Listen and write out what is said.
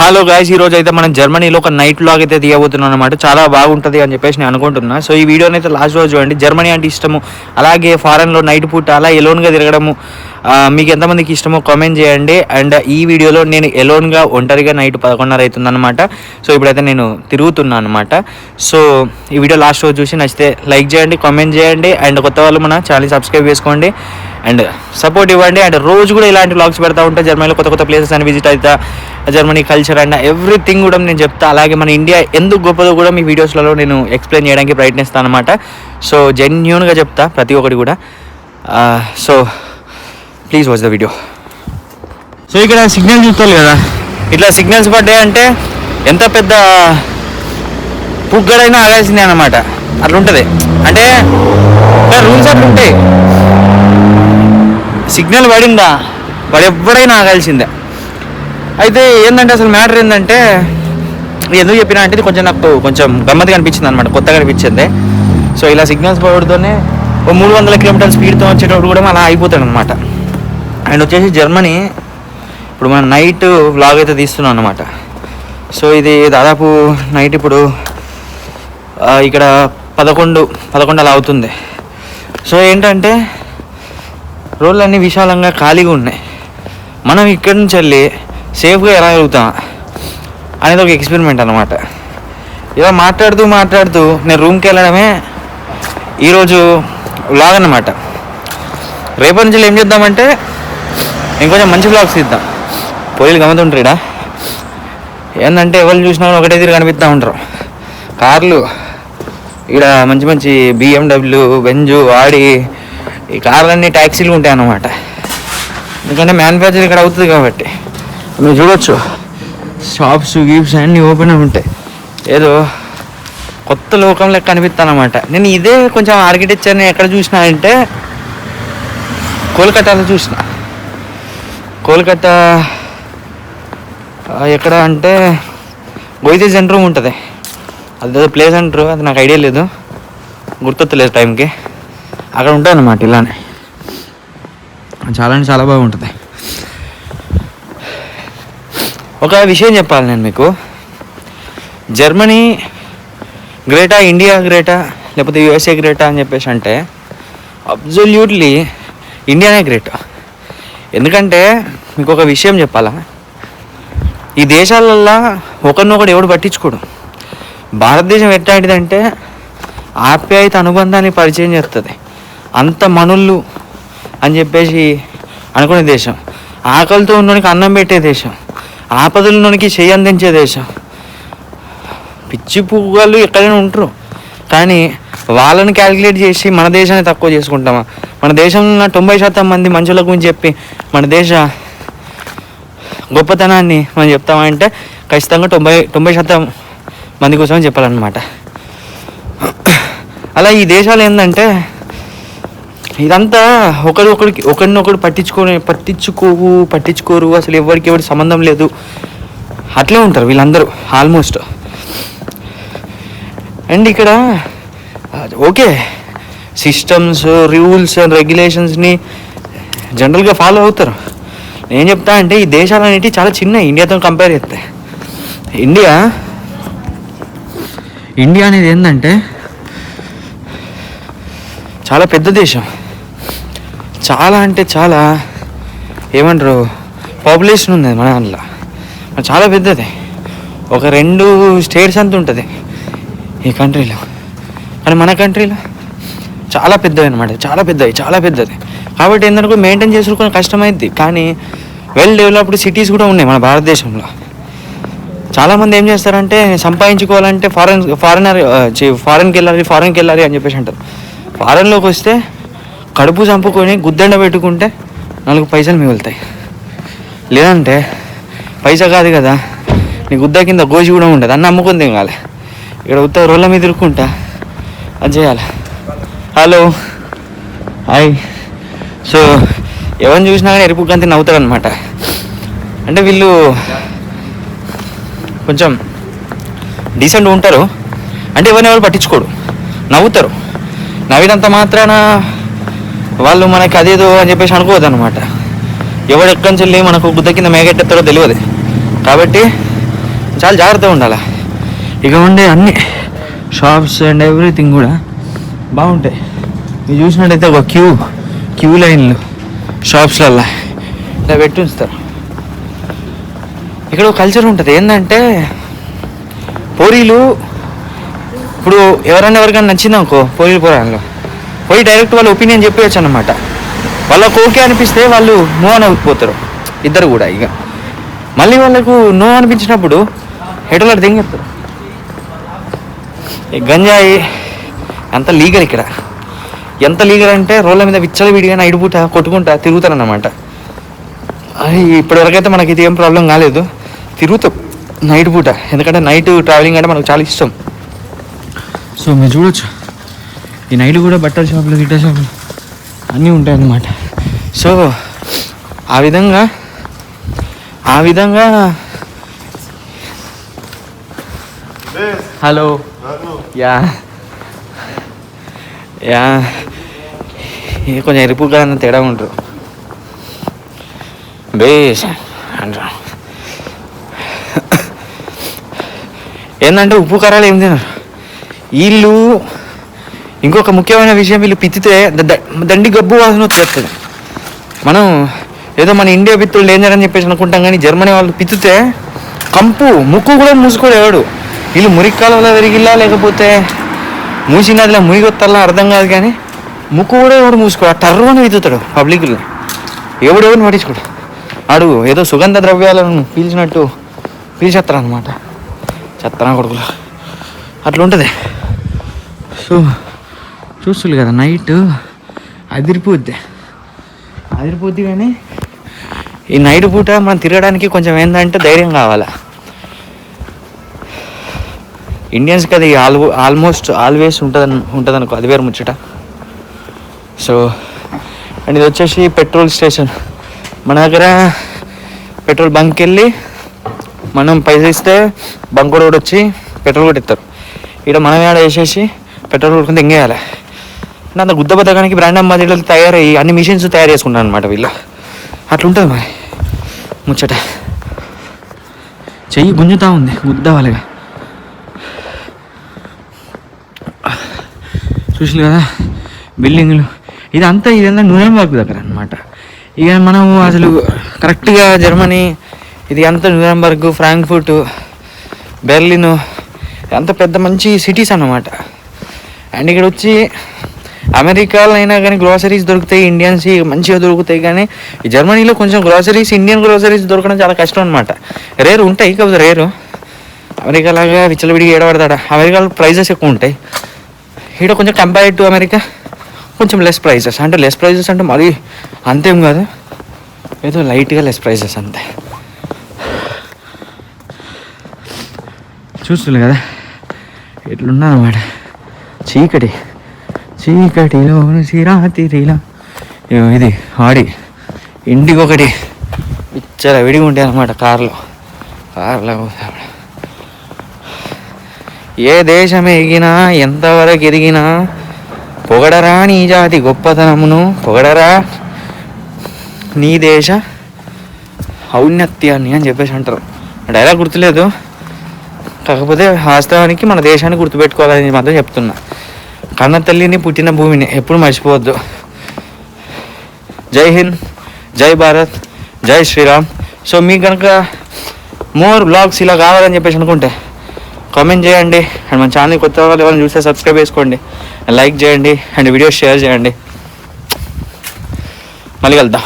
Hello guys ఈ రోజు అయితే మనం జర్మనీలో ఒక నైట్ లాగ్ అయితే తీయబోతున్నాం అనమాట చాలా బాగుంటుంది అని చెప్పేసి నేను అనుకుంటున్నా. సో ఈ వీడియోని అయితే లాస్ట్ రోజు చూడండి. జర్మనీ అంటే ఇష్టము. అలాగే ఫారెన్లో నైట్ పూట అలా ఎలోన్గా తిరగడము మీకు ఎంతమందికి ఇష్టమో కామెంట్ చేయండి. అండ్ ఈ వీడియోలో నేను ఎలోన్గా ఒంటరిగా నైట్ పదకొండున్నర అవుతుందన్నమాట. సో ఇప్పుడైతే నేను తిరుగుతున్నాను అనమాట సో ఈ వీడియో లాస్ట్ రోజు చూసి నచ్చితే లైక్ చేయండి కామెంట్ చేయండి. అండ్ కొత్త వాళ్ళు మన ఛానల్ సబ్స్క్రైబ్ చేసుకోండి. అండ్ సపోర్ట్ ఇవ్వండి. అండ్ రోజు కూడా ఇలాంటి వ్లాగ్స్ పెడతా ఉంటా జర్మనీలో కొత్త కొత్త ప్లేసెస్ అని విజిట్ అవుతా జర్మనీ కల్చర్ అండ్ ఎవ్రీథింగ్ కూడా నేను చెప్తా. అలాగే మన ఇండియా ఎందుకు గొప్పదో కూడా మీ వీడియోస్లలో నేను ఎక్స్ప్లెయిన్ చేయడానికి ప్రయత్నిస్తాను అనమాట సో జెన్యున్గా చెప్తా ప్రతి ఒక్కటి కూడా. So please watch the video so ఇక్కడ సిగ్నల్ చూస్తారు కదా. ఇట్లా సిగ్నల్స్ పడ్డాయి అంటే ఎంత పెద్ద పుగ్గడైనా ఆగాల్సిందే అనమాట అట్లుంటుంది. అంటే రూల్స్ అట్లుంటాయి. సిగ్నల్ పడిందా? వాడు ఎవడైనా ఆగాల్సిందే. అయితే ఏంటంటే అసలు మ్యాటర్ ఏంటంటే ఎందుకు చెప్పినా అంటే ఇది కొంచెం నాకు కొంచెం గమ్మత్తుగా అనిపించింది అనమాట కొత్తగా అనిపించింది సో ఇలా సిగ్నల్స్ పడడంతోనే ఓ మూడు వందల కిలోమీటర్ల స్పీడ్తో వచ్చేటప్పుడు కూడా అలా అయిపోతాడు అనమాట అండ్ వచ్చేసి జర్మనీ. ఇప్పుడు మనం నైట్ వ్లాగ్ అయితే తీస్తున్నాం అనమాట సో ఇది దాదాపు నైట్ ఇప్పుడు ఇక్కడ పదకొండు పదకొండు అలా అవుతుంది. సో ఏంటంటే రోడ్లు అన్నీ విశాలంగా ఖాళీగా ఉన్నాయి. మనం ఇక్కడి నుంచి వెళ్ళి సేఫ్గా ఎలా వెళ్తాం అనేది ఒక ఎక్స్పెరిమెంట్ అనమాట ఇలా మాట్లాడుతూ మాట్లాడుతూ నేను రూమ్కి వెళ్ళడమే ఈరోజు వ్లాగ్ అన్నమాట. రేపటి నుంచి ఏం చేద్దామంటే ఇంకొంచెం మంచి బ్లాగ్స్ ఇద్దాం. పోయిలు గమతుంటాడా ఏంటంటే ఎవరు చూసినా ఒకటే తీరు కనిపిస్తూ ఉంటారు. కార్లు ఇక్కడ మంచి మంచి బిఎండబ్ల్యూ బెంజు ఆడి ఈ కార్లన్నీ ట్యాక్సీలు ఉంటాయి అన్నమాట. ఎందుకంటే మ్యానుఫ్యాక్చర్ ఇక్కడ అవుతుంది కాబట్టి. మీరు చూడొచ్చు. షాప్స్ గీప్స్ అన్నీ ఓపెన్ ఉంటాయి. ఏదో కొత్త లోకం లెక్క అనమాట నేను ఇదే కొంచెం ఆర్కిటెక్చర్ని ఎక్కడ చూసినా అంటే కోల్కతాలో చూసినా. కోల్కతా ఎక్కడ అంటే గోయితే సెంటర్ ఉంటుంది. అది ప్లేస్ అంటారు అది నాకు ఐడియా లేదు. గుర్తొత్తలేదు టైంకి. అక్కడ ఉంటుంది అన్నమాట ఇలానే. చాలా అంటే చాలా బాగుంటుంది. ఒక విషయం చెప్పాలి నేను మీకు. జర్మనీ గ్రేటా ఇండియా గ్రేటా లేకపోతే యుఎస్ఏ గ్రేటా అని చెప్పేసి అంటే అబ్జల్యూట్లీ ఇండియానే గ్రేటా. ఎందుకంటే మీకు ఒక విషయం చెప్పాలా? ఈ దేశాలల్లో ఒకరినొకడు ఎవడు పట్టించుకోడు. భారతదేశం ఎట్లాంటిదంటే ఆప్యాయత అనుబంధాన్ని పరిచయం చేస్తుంది అంత మనుళ్ళు అని చెప్పేసి అనుకునే దేశం. ఆకలితో ఉన్నోనికి అన్నం పెట్టే దేశం. ఆపదలున్నోనికి చేయి అందించే దేశం. పిచ్చి పువ్వులు ఎక్కడైనా ఉంటారు. కానీ వాళ్ళని క్యాలిక్యులేట్ చేసి మన దేశాన్ని తక్కువ చేసుకుంటామా? మన దేశంలో ఉన్న తొంభై శాతం మంది మనుషుల గురించి చెప్పి మన దేశ గొప్పతనాన్ని మనం చెప్తామంటే ఖచ్చితంగా తొంభై తొంభై శాతం మంది కోసం చెప్పాలన్నమాట. అలా ఈ దేశాలు ఏంటంటే ఇదంతా ఒకరు ఒకరికి ఒకరినొకరు పట్టించుకొని పట్టించుకోవు పట్టించుకోరు అసలు ఎవరికి ఎవరి సంబంధం లేదు. అట్లే ఉంటారు వీళ్ళందరూ ఆల్మోస్ట్. అండ్ ఇక్కడ ఓకే. సిస్టమ్స్ రూల్స్ అండ్ రెగ్యులేషన్స్ని జనరల్గా ఫాలో అవుతారు. నేను చెప్తా అంటే ఈ దేశాలు అనేటివి చాలా చిన్న ఇండియాతో కంపేర్ చేస్తే. ఇండియా ఇండియా అనేది ఏంటంటే చాలా పెద్ద దేశం. చాలా అంటే చాలా ఏమంటారు? పాపులేషన్ ఉంది మన దాంట్లో. చాలా పెద్దది. ఒక రెండు స్టేట్స్ అంత ఉంటుంది ఈ కంట్రీలో. కానీ మన కంట్రీలో? చాలా పెద్దవి అనమాట చాలా పెద్దవి చాలా పెద్దది. కాబట్టి ఏంటంటే మెయింటైన్ చేసుకుని కష్టమైద్ది. కానీ వెల్ డెవలప్డ్ సిటీస్ కూడా ఉన్నాయి మన భారతదేశంలో. చాలామంది ఏం చేస్తారంటే సంపాదించుకోవాలంటే ఫారెన్ ఫారెనర్ ఫారెన్కి వెళ్ళాలి ఫారెన్కి వెళ్ళాలి అని చెప్పేసి అంటారు. ఫారెన్లోకి వస్తే కడుపు చంపుకొని గుద్దండ పెట్టుకుంటే నాలుగు పైసలు మిగులుతాయి. లేదంటే పైసా కాదు కదా నీ గుద్ద కింద గోజి కూడా ఉండదు. అన్న అమ్ముకుంది కాలే ఇక్కడ ఉత్త రోళ్ళ మీద ఇరుక్కుంటా అది చేయాలి. హలో. హాయ్. సో ఎవరిని చూసినా కానీ ఎరుపు గంతి నవ్వుతారు అనమాట అంటే వీళ్ళు కొంచెం డీసెంట్ ఉంటారు. అంటే ఎవరిని ఎవరు పట్టించుకోడు. నవ్వుతారు. నవ్వినంత మాత్రాన వాళ్ళు మనకి అదేదో అని చెప్పేసి అనుకోవద్దు అనమాట ఎవడు ఎక్కడి నుంచి వెళ్ళి మనకు గుద్ద కింద మేగెట్టేస్తారో తెలియదు. కాబట్టి చాలా జాగ్రత్తగా ఉండాలి. ఇక ఉండే అన్ని షాప్స్ అండ్ ఎవ్రీథింగ్ కూడా బాగుంటాయి. మీరు చూసినట్టయితే ఒక క్యూ క్యూ లైన్లు షాప్స్లల్లా. ఇలా పెట్టి ఉంచుతారు. ఇక్కడ ఒక కల్చర్ ఉంటుంది. ఏంటంటే పోరీలు ఇప్పుడు ఎవరైనా ఎవరికైనా నచ్చింది అనుకో పోరీలు పోరాలో పోయి డైరెక్ట్ వాళ్ళ ఒపీనియన్ చెప్పేయచ్చు అనమాట వాళ్ళకు ఓకే అనిపిస్తే వాళ్ళు నో అని అవుతారు ఇద్దరు కూడా ఇక. మళ్ళీ వాళ్ళకు నో అనిపించినప్పుడు హెటోలాడు దింగెత్తారు గంజాయి అంత లీగల్ ఇక్కడ. ఎంత లీగల్ అంటే రోడ్ల మీద విచ్చలు విడిగా నైట్ పూట కొట్టుకుంటా తిరుగుతారన్నమాట. అది ఇప్పటివరకైతే మనకి ఇది ఏం ప్రాబ్లం కాలేదు. తిరుగుతాం నైట్ పూట. ఎందుకంటే నైట్ ట్రావెలింగ్ అంటే మనకు చాలా ఇష్టం. సో మీరు చూడొచ్చు. ఈ నైట్ కూడా బట్టల షాపులు గిట్ట షాపులు అన్నీ ఉంటాయి అన్నమాట సో ఆ విధంగా ఆ విధంగా హలో. యా. కొంచెం ఎరుపు కానీ తేడా ఉంటారు బేస్. అంటారు ఏంటంటే ఉప్పు కారాలు ఏం తినరు. వీళ్ళు ఇంకొక ముఖ్యమైన విషయం వీళ్ళు పిత్తితే దండి గబ్బు వాసన వచ్చేస్తుంది మనం ఏదో మన ఇండియా పిత్తులు డేంజర్ అని చెప్పేసి అనుకుంటాం కానీ జర్మనీ వాళ్ళు పిత్తితే కంపు ముక్కు కూడా మూసుకోడు ఎవడు వీళ్ళు మురిక్కాలలో పెరిగిల్లా లేకపోతే మూసి నదిలో మునిగొత్తల్లా అర్థం కాదు కానీ ముక్కు కూడా ఎవడు మూసుకోడు ఆ టర్రు అని పబ్లిక్లో. ఎవడెవడిని పట్టించుకోడు. ఆడు ఏదో సుగంధ ద్రవ్యాలను పీల్చినట్టు పీల్చేస్తారు అనమాట చెత్తనా కొడుకులు. అట్లా ఉంటుంది సో చూస్తుంది కదా నైట్ అదిరిపోద్ది. అదిరిపోద్ది కానీ ఈ నైట్ పూట మనం తిరగడానికి కొంచెం ఏంటంటే ధైర్యం కావాలా? ఇండియన్స్కి అది ఆల్ ఆల్మోస్ట్ ఆల్వేస్ ఉంటుంది ఉంటుంది అనుకో అది వేరు ముచ్చట. సో అండ్ ఇది వచ్చేసి పెట్రోల్ స్టేషన్ మన దగ్గర పెట్రోల్ బంక్ వెళ్ళి మనం పైసలు ఇస్తే బంక్ కూడా వచ్చి పెట్రోల్ కూడా ఇస్తారు ఇక్కడ మనం ఆడ వేసేసి పెట్రోల్ కొట్టుకుంటే ఎంగేయాలి అంటే అంత గుద్ద బద్దకానికి బ్రాండ్ అంబాసిడర్లు తయారయ్యి అన్ని మిషన్స్ తయారు చేసుకుంటారు అనమాట వీళ్ళు. అట్లుంటుంది మరి ముచ్చట. చెయ్యి గుంజుతా ఉంది గుద్ద వాళ్ళగా చూసారు కదా? బిల్డింగ్లు. ఇదంతా ఇదంతా న్యూరెంబర్గ్ దగ్గర అనమాట ఇక మనం అసలు కరెక్ట్గా జర్మనీ ఇది అంతా న్యూరెంబర్గ్ ఫ్రాంక్ఫర్ట్ బెర్లిన్ అంత పెద్ద మంచి సిటీస్ అన్నమాట. అండ్ ఇక్కడ వచ్చి అమెరికాలో అయినా కానీ గ్రోసరీస్ దొరుకుతాయి ఇండియన్స్ మంచిగా దొరుకుతాయి కానీ ఈ జర్మనీలో కొంచెం గ్రోసరీస్ ఇండియన్ గ్రోసరీస్ దొరకడం చాలా కష్టం అనమాట రేరు ఉంటాయి కాకపోతే రేరు. అమెరికా లాగా విచ్చలవిడిగా ఏడబడతాడా? అమెరికాలో ప్రైజెస్ ఎక్కువ ఉంటాయి. ఇక్కడ కొంచెం కంపేర్ టు అమెరికా కొంచెం లెస్ ప్రైజెస్ అంటే లెస్ ప్రైజెస్ అంటే మరీ అంతేం కాదు. ఏదో లైట్గా లెస్ ప్రైజెస్ అంతే. చూస్తున్నాను కదా ఎట్లున్నా అనమాట చీకటి చీకటిలో సిరాతిరిలా ఇది ఆడి ఇంటికి ఒకటి ఇచ్చర విడిగా ఉంటాయి అనమాట కార్లో. కార్లో ఏ దేశం ఎగినా ఎంతవరకు ఎదిగినా పొగడరా నీ జాతి గొప్పతనమును? పొగడరా నీ దేశ ఔన్నత్యాన్ని అని చెప్పేసి అంటారు. డైలాగ్ గుర్తులేదు. కాకపోతే వాస్తవానికి మన దేశాన్ని గుర్తుపెట్టుకోవాలని మాత్రం చెప్తున్నా. కన్న తల్లిని పుట్టిన భూమిని ఎప్పుడు మర్చిపోవద్దు. జై హింద్ జై భారత్ జై శ్రీరామ్. సో మీకు కనుక మోర్ బ్లాగ్స్ ఇలా కావాలని చెప్పేసి అనుకుంటే కామెంట్ చేయండి. అండ్ మన ఛానల్ కొత్త వాళ్ళు ఎవరైనా చూస్తే సబ్స్క్రైబ్ చేసుకోండి. లైక్ చేయండి. అండ్ వీడియో షేర్ చేయండి. మళ్ళీ వెళ్దాం